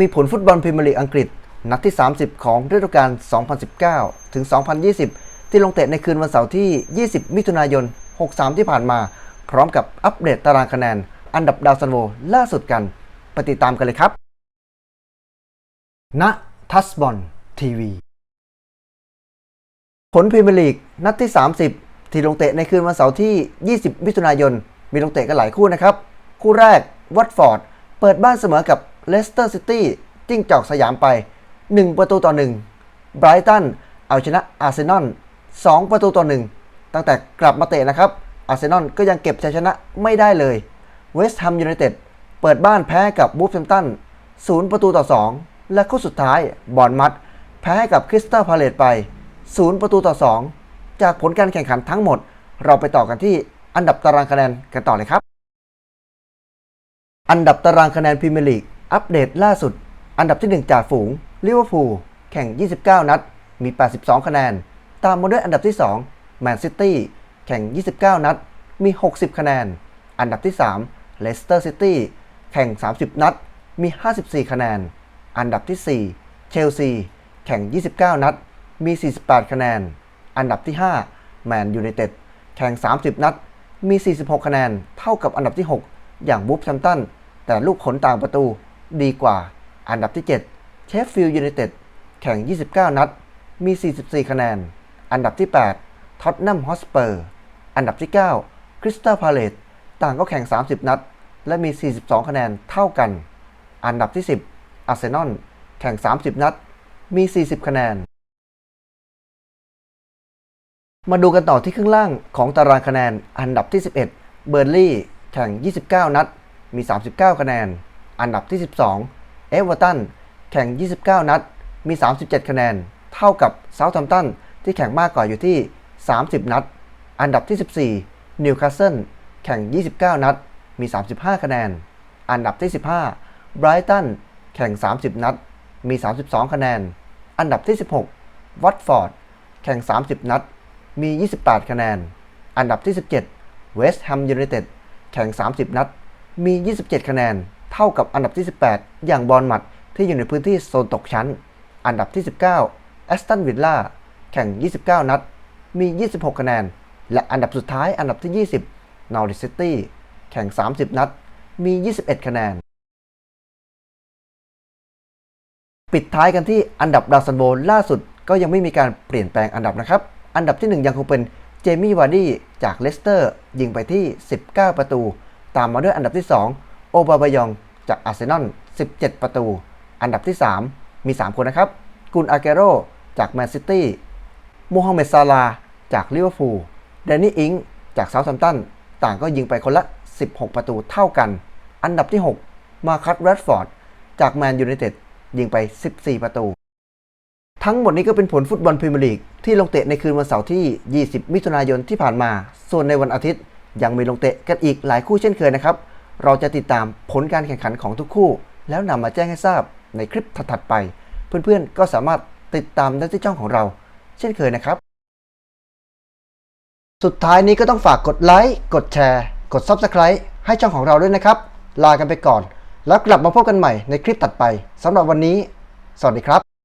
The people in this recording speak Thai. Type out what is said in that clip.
มีผลฟุตบอลพรีเมียร์ลีกอังกฤษ นัดที่ 30 ของฤดูกาล 2019 ถึง 2020 ที่ลงเตะในคืนวันเสาร์ที่ 20 มิถุนายน 63 ที่ผ่านมา พร้อมกับอัปเดตตารางคะแนน อันดับดาวซันโวล่าสุดกัน ไปติดตามกันเลยครับ ณ ทัสบอลทีวี ผลพรีเมียร์ลีกนัดที่ 30 ที่ลงเตะในคืนวันเสาร์ที่ 20 มิถุนายน มีลงเตะกันหลายคู่นะครับ คู่แรกวัตฟอร์ด เปิดบ้านเสมอกับ เลสเตอร์ซิตี้จิ้งจอกสยามไป 1 ประตูต่อ1ไบรตันเอาชนะอาร์เซนอล2ประตูต่อ1ตั้งแต่กลับมาเตะนะครับอาร์เซนอลก็ยังเก็บชัยชนะไม่ได้เลยเวสต์แฮมยูไนเต็ดเปิดบ้านแพ้กับบูฟแฮมตัน0ประตูต่อ 2 และคู่สุดท้ายบอร์นมัด แพ้ให้กับคริสตัลพาเลตไป 0 ประตูต่อ 2 จากผลการแข่งขันทั้งหมด เราไปต่อกันที่อันดับตารางคะแนนกันต่อเลยครับ อันดับตารางคะแนนพรีเมียร์ลีก อัปเดตล่าสุด อันดับที่ 1จ่าฝูงลิเวอร์พูลแข่ง 29 นัด มี 82 คะแนน ตามมาด้วยอันดับที่2แมนซิตี้แข่ง 29 นัด มี 60 คะแนน อันดับที่3เลสเตอร์ซิตี้แข่ง 30 นัด มี 54 คะแนน อันดับที่ 4 เชลซี แข่ง 29 นัด มี 48 คะแนน อันดับที่5แมนยูไนเต็ดแข่ง 30 นัด มี 46 คะแนน เท่ากับอันดับที่ 6 อย่างบูฟแชมตัน แต่ลูกขนต่างประตู ดีกว่า อันดับที่ 7 เชฟฟิลด์ยูไนเต็ดแข่ง 29 นัด มี 44 คะแนน อันดับที่ 8 ท็อตแนมฮอสเปอร์ อันดับที่ 9 คริสตัลพาเลตต่างก็แข่ง 30 นัด และมี 42 คะแนนเท่ากัน อันดับที่ 10 อาร์เซนอล แข่ง 30 นัด มี 40 คะแนน มาดูกันต่อที่ครึ่งล่างของตารางคะแนน อันดับที่ 11 เบอร์ลี่ แข่ง 29 นัด มี 39 คะแนน อันดับที่ 12 เอเวอร์ตันแข่ง 29 นัด มี 37 คะแนน เท่ากับเซาท์แฮมป์ตันที่แข่งมากกว่าอยู่ที่ 30 นัด อันดับที่ 14 นิวคาสเซิลแข่ง 29 นัด มี 35 คะแนน อันดับที่ 15 ไบรตันแข่ง 30 นัด มี 32 คะแนน อันดับที่ 16 วัตฟอร์ด แข่ง 30 นัด มี 28 คะแนน อันดับที่ 17 เวสต์แฮมยูไนเต็ด แข่ง 30 นัด มี 27 คะแนน เท่ากับอันดับที่ 18 อย่างบอลมัดที่อยู่ในพื้นที่โซนตกชั้น อันดับที่ 19แอสตันวิลล่าแข่ง 29 นัด มี 26 คะแนน และอันดับสุดท้ายอันดับที่ 20นอริสซิตี้แข่ง 30 นัด มี 21 คะแนน ปิดท้ายกันที่อันดับดาวซันโบล่าสุดก็ยังไม่มีการเปลี่ยนแปลงอันดับนะครับ อันดับที่ 1 ยังคงเป็นเจมี่วาร์ดี้จากเลสเตอร์ยิงไปที่ 19 ประตู ตามมาด้วยอันดับที่ 2 โอบาบายองจากอาร์เซนอล 17 ประตู อันดับที่ 3 มี 3 คนนะครับ กุนอาเกโรจากแมนซิตี้โมฮัมเหม็ดซาลาจากลิเวอร์พูลแดนนี่อิงจากเซาท์แฮมป์ตัน ต่างก็ยิงไปคนละ 16 ประตูเท่ากัน อันดับที่ 6 มาคัตแรดฟอร์ดจากแมนยูไนเต็ดยิงไป 14 ประตู ทั้งหมดนี้ก็เป็นผลฟุตบอลพรีเมียร์ลีกที่ลงเตะในคืนวันเสาร์ที่ 20 มิถุนายนที่ผ่านมา ส่วนในวันอาทิตย์ยังมีลงเตะกันอีกหลายคู่เช่นเคยนะครับ เราจะติดตามผลการแข่งขันของทุกคู่ แล้วนำมาแจ้งให้ทราบในคลิปถัดๆไป เพื่อนๆ ก็สามารถติดตามได้ที่ช่องของเรา เช่นเคยนะครับ สุดท้ายนี้ก็ต้องฝากกดไลค์กดแชร์ กด Subscribe ให้ช่องของเราด้วยนะครับ ลากันไปก่อน แล้วกลับมาพบกันใหม่ในคลิปถัดไปสำหรับวันนี้ สวัสดีครับ